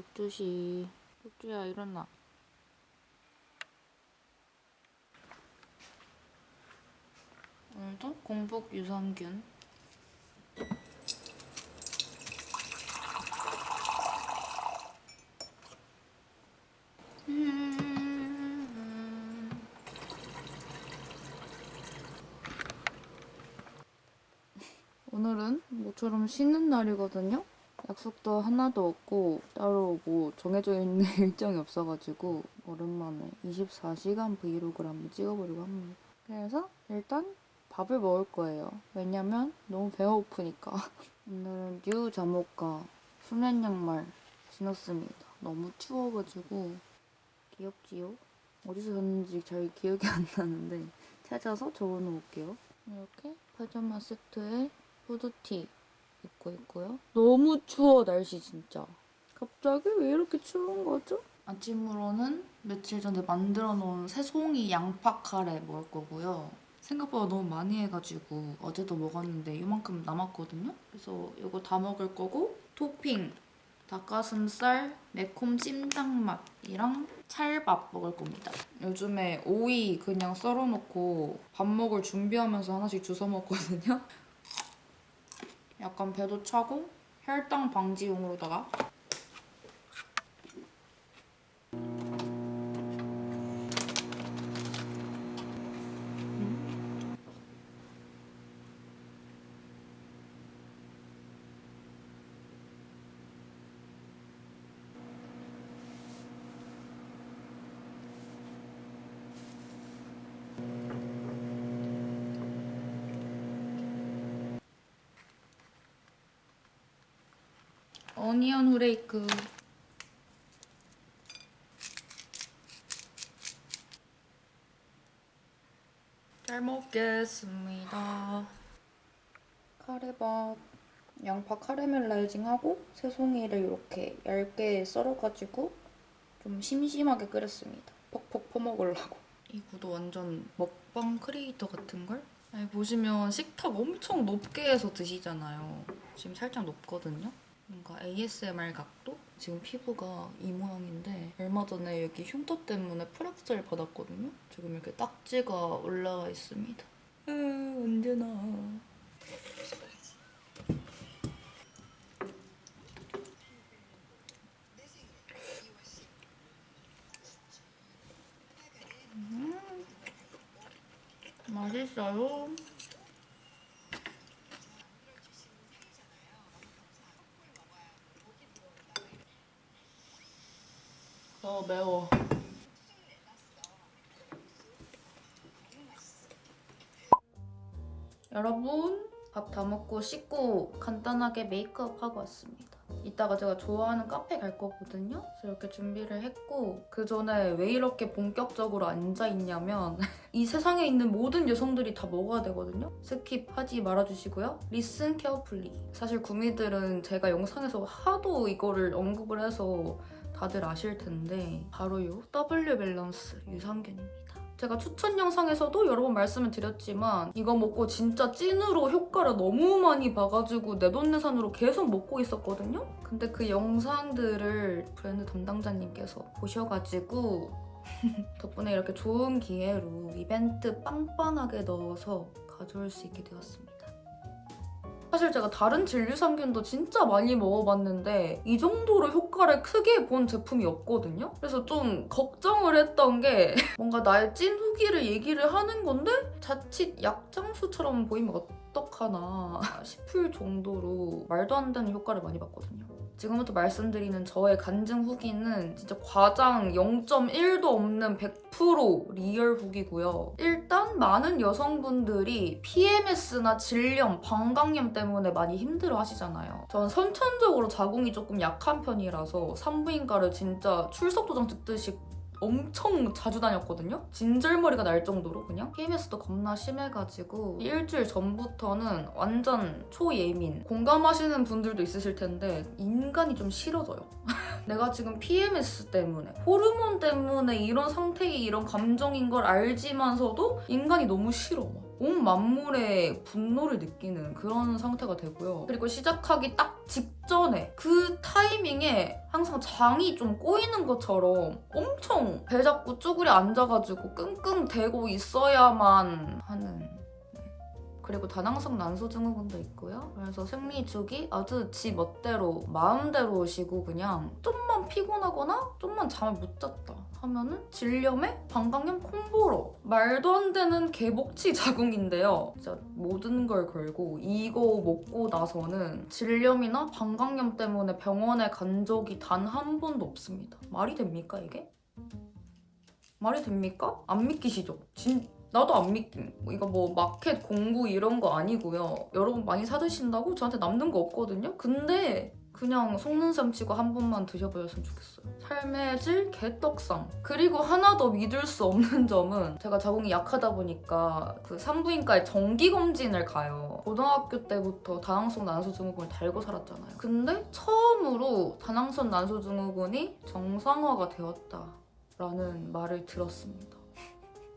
육주씨 육주야 일어나 오늘도 공복 유산균 음. 오늘은 모처럼 쉬는 날이거든요. 약속도 하나도 없고 따로 뭐 정해져 있는 일정이 없어가지고 오랜만에 24시간 브이로그를 한번 찍어보려고 합니다. 그래서 일단 밥을 먹을 거예요. 왜냐면 너무 배고프니까. 오늘은 뉴 잠옷과 수면 양말 신었습니다. 너무 추워가지고 귀엽지요? 어디서 샀는지 잘 기억이 안 나는데 찾아서 적어놓을게요. 이렇게 파자마 세트에 후드티 입고 있고요. 너무 추워 날씨 진짜. 갑자기 왜 이렇게 추운 거죠? 아침으로는 며칠 전에 만들어 놓은 새송이 양파 카레 먹을 거고요. 생각보다 너무 많이 해가지고 어제도 먹었는데 이만큼 남았거든요. 그래서 이거 다 먹을 거고 토핑 닭가슴살 매콤 찜닭 맛이랑 찰밥 먹을 겁니다. 요즘에 오이 그냥 썰어놓고 밥 먹을 준비하면서 하나씩 주워 먹거든요. 약간 배도 차고 혈당 방지용으로다가 어니언 후레이크 잘 먹겠습니다. 카레밥. 양파 카라멜라이징하고 새송이를 이렇게 얇게 썰어가지고 좀 심심하게 끓였습니다. 퍽퍽 퍼먹으려고. 이 구도 완전 먹방 크리에이터 같은걸? 아니, 보시면 식탁 엄청 높게 해서 드시잖아요. 지금 살짝 높거든요 뭔가 ASMR 각도? 지금 피부가 이 모양인데 얼마 전에 여기 흉터 때문에 프락스를 받았거든요. 지금 이렇게 딱지가 올라와 있습니다. 으, 언제나. 음, 맛있어요. 어 매워. 여러분 밥 다 먹고 씻고 간단하게 메이크업 하고 왔습니다. 이따가 제가 좋아하는 카페 갈 거거든요. 그래서 이렇게 준비를 했고 그 전에 왜 이렇게 본격적으로 앉아 있냐면 이 세상에 있는 모든 여성들이 다 먹어야 되거든요. 스킵하지 말아주시고요. 리슨 케어풀리. 사실 구미들은 제가 영상에서 하도 이거를 언급을 해서 다들 아실 텐데 바로 요 W 밸런스 유산균입니다. 제가 추천 영상에서도 여러 번 말씀을 드렸지만 이거 먹고 진짜 찐으로 효과를 너무 많이 봐가지고 내돈내산으로 계속 먹고 있었거든요. 근데 그 영상들을 브랜드 담당자님께서 보셔가지고 덕분에 이렇게 좋은 기회로 이벤트 빵빵하게 넣어서 가져올 수 있게 되었습니다. 사실 제가 다른 진류상균도 진짜 많이 먹어봤는데 이 정도로 효과를 크게 본 제품이 없거든요. 그래서 좀 걱정을 했던 게 뭔가 나의 찐 후기를 얘기를 하는 건데 자칫 약장수처럼 보이면 어떡하나 싶을 정도로 말도 안 되는 효과를 많이 봤거든요. 지금부터 말씀드리는 저의 간증 후기는 진짜 과장 0.1도 없는 100% 리얼 후기고요. 일단 많은 여성분들이 PMS나 질염, 방광염 때문에 많이 힘들어 하시잖아요. 전 선천적으로 자궁이 조금 약한 편이라서 산부인과를 진짜 출석 도장 찍듯이 엄청 자주 다녔거든요. 진절머리가 날 정도로 그냥 PMS도 겁나 심해가지고 일주일 전부터는 완전 초예민. 공감하시는 분들도 있으실 텐데 인간이 좀 싫어져요. 내가 지금 PMS 때문에 호르몬 때문에 이런 상태에 이런 감정인 걸 알지만서도 인간이 너무 싫어. 막. 온 만물의 분노를 느끼는 그런 상태가 되고요. 그리고 시작하기 딱 직전에 그 타이밍에 항상 장이 좀 꼬이는 것처럼 엄청 배 잡고 쭈그려 앉아가지고 끙끙 대고 있어야만 하는 네. 그리고 다낭성 난소 증후군도 있고요. 그래서 생리 주기 아주 지 멋대로 마음대로 쉬고 그냥 좀만 피곤하거나 좀만 잠을 못 잤다 하면은 질염에 방광염 콤보로 말도 안 되는 개복치 자궁인데요. 진짜 모든 걸 걸고 이거 먹고 나서는 질염이나 방광염 때문에 병원에 간 적이 단 한 번도 없습니다. 말이 됩니까 이게? 말이 됩니까? 안 믿기시죠? 진 나도 안 믿김. 이거 뭐 마켓 공구 이런 거 아니고요. 여러분 많이 사드신다고 저한테 남는 거 없거든요. 근데 그냥 속눈썹 치고 한 번만 드셔보셨으면 좋겠어요. 삶의 질 개떡상. 그리고 하나 더 믿을 수 없는 점은 제가 자궁이 약하다 보니까 그 산부인과에 정기 검진을 가요. 고등학교 때부터 다낭성 난소증후군을 달고 살았잖아요. 근데 처음으로 다낭성 난소증후군이 정상화가 되었다라는 말을 들었습니다.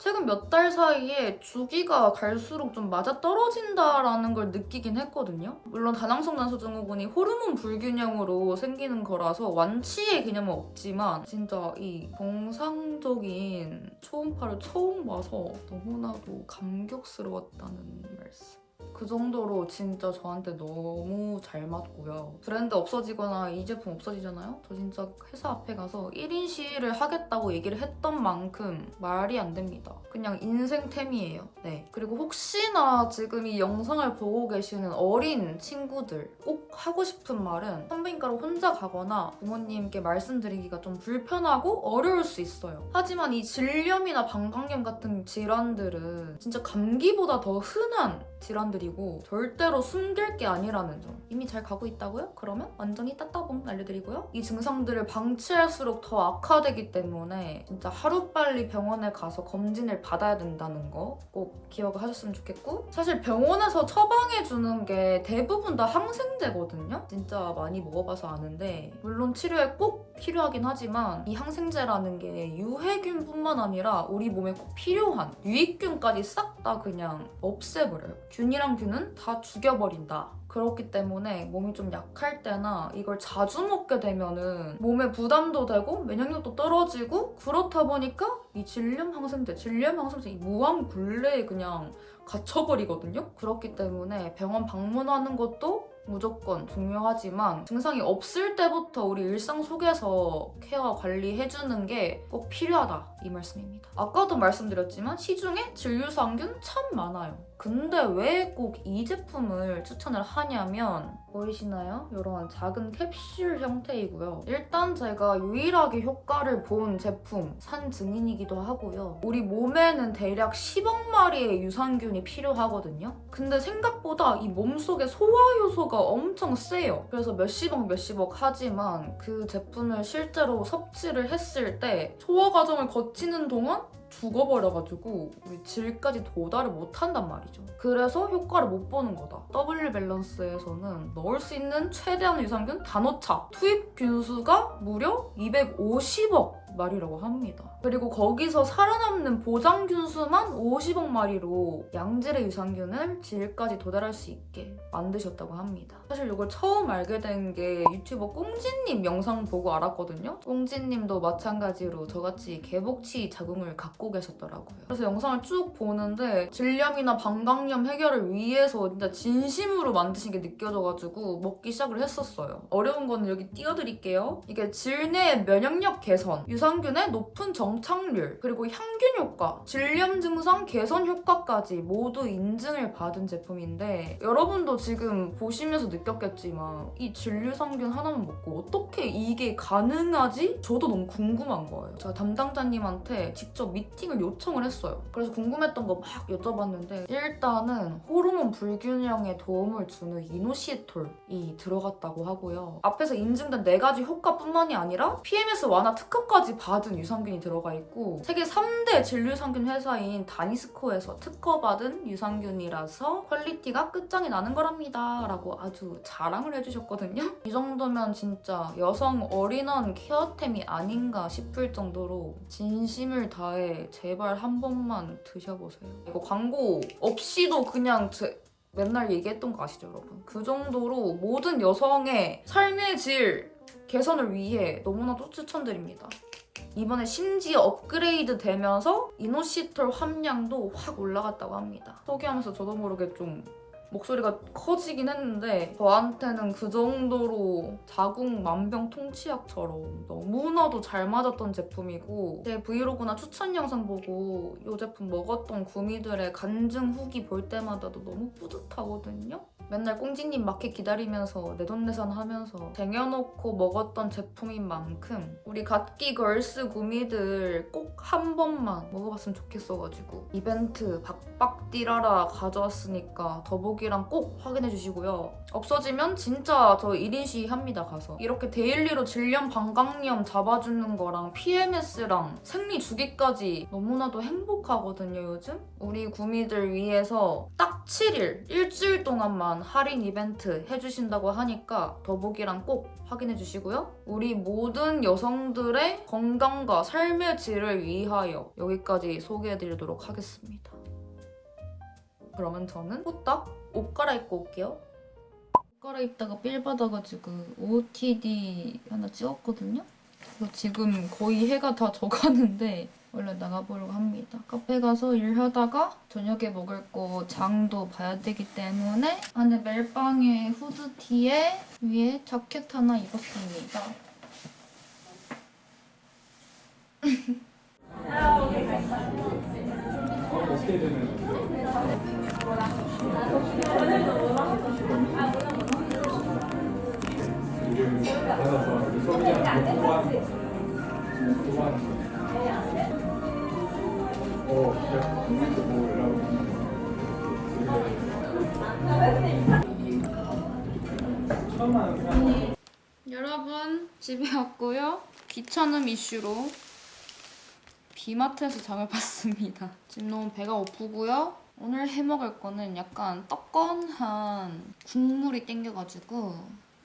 최근 몇 달 사이에 주기가 갈수록 좀 맞아 떨어진다라는 걸 느끼긴 했거든요. 물론 다낭성 난소 증후군이 호르몬 불균형으로 생기는 거라서 완치의 개념은 없지만 진짜 이 정상적인 초음파를 처음 봐서 너무나도 감격스러웠다는 말씀. 그 정도로 진짜 저한테 너무 잘 맞고요. 브랜드 없어지거나 이 제품 없어지잖아요? 저 진짜 회사 앞에 가서 1인 시위를 하겠다고 얘기를 했던 만큼 말이 안 됩니다. 그냥 인생템이에요. 네. 그리고 혹시나 지금 이 영상을 보고 계시는 어린 친구들 꼭 하고 싶은 말은 산부인과로 혼자 가거나 부모님께 말씀드리기가 좀 불편하고 어려울 수 있어요. 하지만 이 질염이나 방광염 같은 질환들은 진짜 감기보다 더 흔한 질환 들이고 절대로 숨길 게 아니라는 점 이미 잘 가고 있다고요? 그러면 완전히 따따봉 알려드리고요 이 증상들을 방치할수록 더 악화되기 때문에 진짜 하루빨리 병원에 가서 검진을 받아야 된다는 거 꼭 기억을 하셨으면 좋겠고 사실 병원에서 처방해 주는 게 대부분 다 항생제거든요 진짜 많이 먹어봐서 아는데 물론 치료에 꼭 필요하긴 하지만 이 항생제라는 게 유해균뿐만 아니라 우리 몸에 꼭 필요한 유익균까지 싹 다 그냥 없애버려요. 균이 랑 균은 다 죽여버린다. 그렇기 때문에 몸이 좀 약할 때나 이걸 자주 먹게 되면은 몸에 부담도 되고 면역력도 떨어지고 그렇다 보니까 이 질염 항생제, 질염 항생제 이 무한 굴레에 그냥 갇혀버리거든요. 그렇기 때문에 병원 방문하는 것도 무조건 중요하지만 증상이 없을 때부터 우리 일상 속에서 케어 관리해주는 게 꼭 필요하다 이 말씀입니다. 아까도 말씀드렸지만 시중에 진류상균 참 많아요. 근데 왜 꼭 이 제품을 추천을 하냐면 보이시나요? 이런 작은 캡슐 형태이고요. 일단 제가 유일하게 효과를 본 제품 산 증인이기도 하고요. 우리 몸에는 대략 10억 마리의 유산균이 필요하거든요. 근데 생각보다 이 몸속에 소화 요소가 엄청 세요. 그래서 몇십억 몇십억 하지만 그 제품을 실제로 섭취를 했을 때 소화 과정을 거치는 동안 죽어버려가지고 우리 질까지 도달을 못한단 말이죠. 그래서 효과를 못 보는 거다. W 밸런스에서는 넣을 수 있는 최대한 유산균 단오차 투입 균수가 무려 250억 마리라고 합니다. 그리고 거기서 살아남는 보장 균수만 50억 마리로 양질의 유산균을 질까지 도달할 수 있게 만드셨다고 합니다. 사실 이걸 처음 알게 된 게 유튜버 꽁지님 영상 보고 알았거든요. 꽁지님도 마찬가지로 저같이 개복치 자궁을 갖고 계셨더라고요. 그래서 영상을 쭉 보는데 질염이나 방광염 해결을 위해서 진짜 진심으로 만드신 게 느껴져가지고 먹기 시작을 했었어요. 어려운 거는 여기 띄워드릴게요. 이게 질내 면역력 개선, 유산균의 높은 정착률, 그리고 향균 효과, 질염 증상 개선 효과까지 모두 인증을 받은 제품인데 여러분도 지금 보시면서 느꼈겠지만 이 진류상균 하나만 먹고 어떻게 이게 가능하지? 저도 너무 궁금한 거예요. 제가 담당자님한테 직접 미팅을 요청을 했어요. 그래서 궁금했던 거 막 여쭤봤는데 일단은 호르몬 불균형에 도움을 주는 이노시톨이 들어갔다고 하고요. 앞에서 인증된 네 가지 효과뿐만이 아니라 PMS 완화 특허까지 받은 유산균이 들어가 있고 세계 3대 진류상균 회사인 다니스코에서 특허받은 유산균이라서 퀄리티가 끝장이 나는 거랍니다. 라고 아주 자랑을 해주셨거든요. 이 정도면 진짜 여성 어린원 케어템이 아닌가 싶을 정도로 진심을 다해 제발 한 번만 드셔보세요. 이거 광고 없이도 그냥 제, 맨날 얘기했던 거 아시죠, 여러분? 그 정도로 모든 여성의 삶의 질 개선을 위해 너무나도 추천드립니다. 이번에 심지어 업그레이드 되면서 이노시톨 함량도 확 올라갔다고 합니다. 소개하면서 저도 모르게 좀 목소리가 커지긴 했는데 저한테는 그 정도로 자궁 만병통치약처럼 너무나도 잘 맞았던 제품이고 제 브이로그나 추천 영상 보고 이 제품 먹었던 구미들의 간증 후기 볼 때마다도 너무 뿌듯하거든요. 맨날 꽁지님 마켓 기다리면서 내돈내산 하면서 쟁여놓고 먹었던 제품인 만큼 우리 갓기 걸스 구미들 꼭 한 번만 먹어봤으면 좋겠어가지고 이벤트 박박 뛰라라 가져왔으니까 더보기랑 꼭 확인해 주시고요. 없어지면 진짜 저 1인 시위 합니다 가서 이렇게 데일리로 질염 방광염 잡아주는 거랑 PMS랑 생리 주기까지 너무나도 행복하거든요 요즘 우리 구미들 위해서 딱 7일 일주일 동안만 할인 이벤트 해주신다고 하니까 더보기랑 꼭 확인해 주시고요. 우리 모든 여성들의 건강과 삶의 질을 위하여 여기까지 소개해 드리도록 하겠습니다. 그러면 저는 후딱 옷 갈아입고 올게요. 옷 갈아입다가 삘 받아가지고 OOTD 하나 찍었거든요. 그래서 지금 거의 해가 다 져가는데 원래 나가보려고 합니다. 카페 가서 일하다가 저녁에 먹을 거 장도 봐야 되기 때문에 안에 멜빵에 후드티에 위에 자켓 하나 입었습니다. 지금 받아서 소비자한테 거. 어, 그래. 국민도. 여러분 집에 왔고요. 귀찮음 이슈로 비마트에서 장을 봤습니다. 지금 너무 배가 고프고요. 오늘 해먹을 거는 약간 떡건한 국물이 땡겨가지고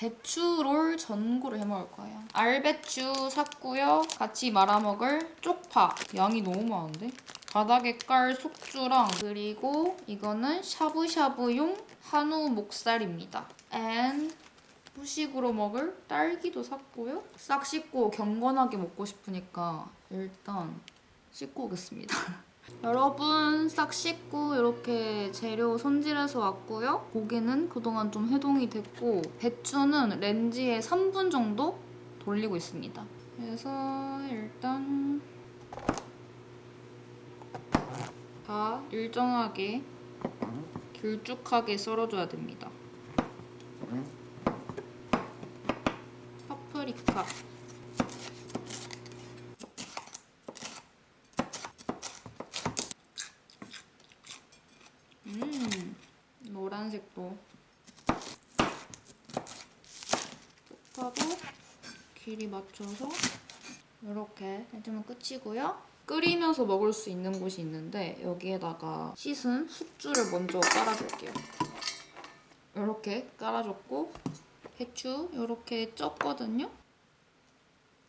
배추롤 전구를 해먹을 거예요. 알배추 샀고요. 같이 말아먹을 쪽파. 양이 너무 많은데? 바닥에 깔 속주랑 그리고 이거는 샤브샤브용 한우 목살입니다. and 후식으로 먹을 딸기도 샀고요. 싹 씻고 경건하게 먹고 싶으니까 일단 씻고 오겠습니다. 여러분 싹 씻고 이렇게 재료 손질해서 왔고요. 고기는 그동안 좀 해동이 됐고 배추는 렌지에 3분 정도 돌리고 있습니다. 그래서 일단 다 일정하게 길쭉하게 썰어줘야 됩니다. 파프리카 음 노란색도 쪽파도 길이 맞춰서 이렇게 해주면 끝이고요 끓이면서 먹을 수 있는 곳이 있는데 여기에다가 씻은 숙주를 먼저 깔아줄게요 이렇게 깔아줬고 배추 이렇게 쪘거든요.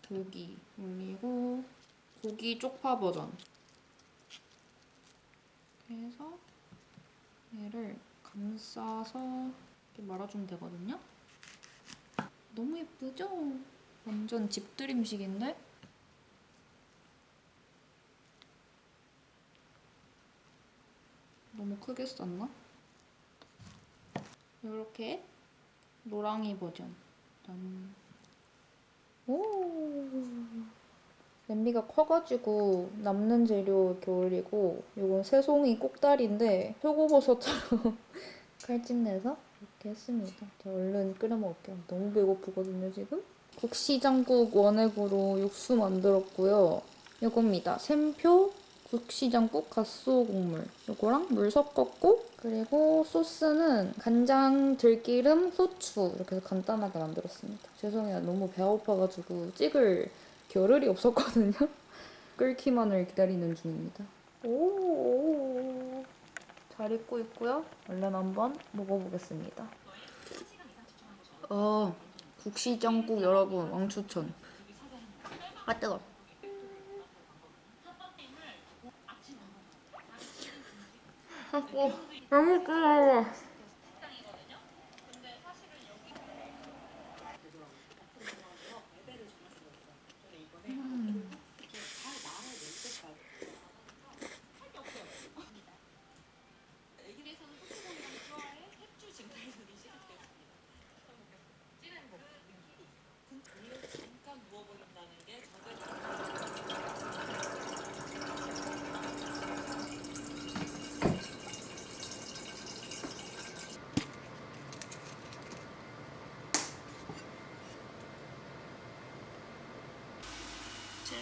고기 올리고 고기 쪽파 버전. 그래서 얘를 감싸서 이렇게 말아주면 되거든요. 너무 예쁘죠? 완전 집들 음식인데? 너무 크게 쌌나? 이렇게 노랑이 버전. 짠. 오. 냄비가 커가지고 남는 재료 이렇게 올리고 이건 새송이 꼭다리인데 표고버섯처럼 칼집 내서 이렇게 했습니다. 자, 얼른 끓여 먹을게요. 너무 배고프거든요 지금. 국시장국 원액으로 육수 만들었고요. 이겁니다. 샘표 국시장국 갓소 국물 이거랑 물 섞었고 그리고 소스는 간장, 들기름, 후추 이렇게 해서 간단하게 만들었습니다. 죄송해요. 너무 배고파가지고 찍을 겨를이 없었거든요. 끓기만을 기다리는 중입니다. 오, 잘 익고 있고요. 얼른 한번 먹어보겠습니다. 어, 국시정국 여러분 왕추천 아 뜨거 아, 너무 뜨거워.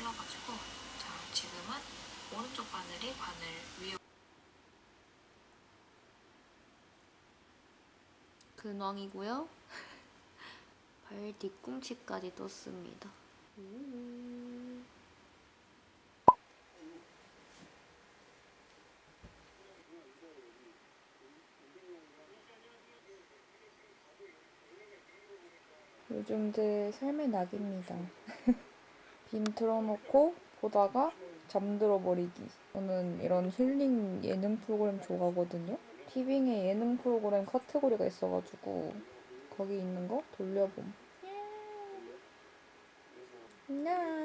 찔러가지고 자 지금은 오른쪽 바늘이 바늘 위에 근황이고요. 발 뒤꿈치까지 떴습니다. 우. 요즘 제 삶의 낙입니다. 빔 틀어놓고 보다가 잠들어 버리기. 저는 이런 힐링 예능 프로그램 좋아하거든요. 티빙에 예능 프로그램 카테고리가 있어가지고 거기 있는 거 돌려봄. 안녕.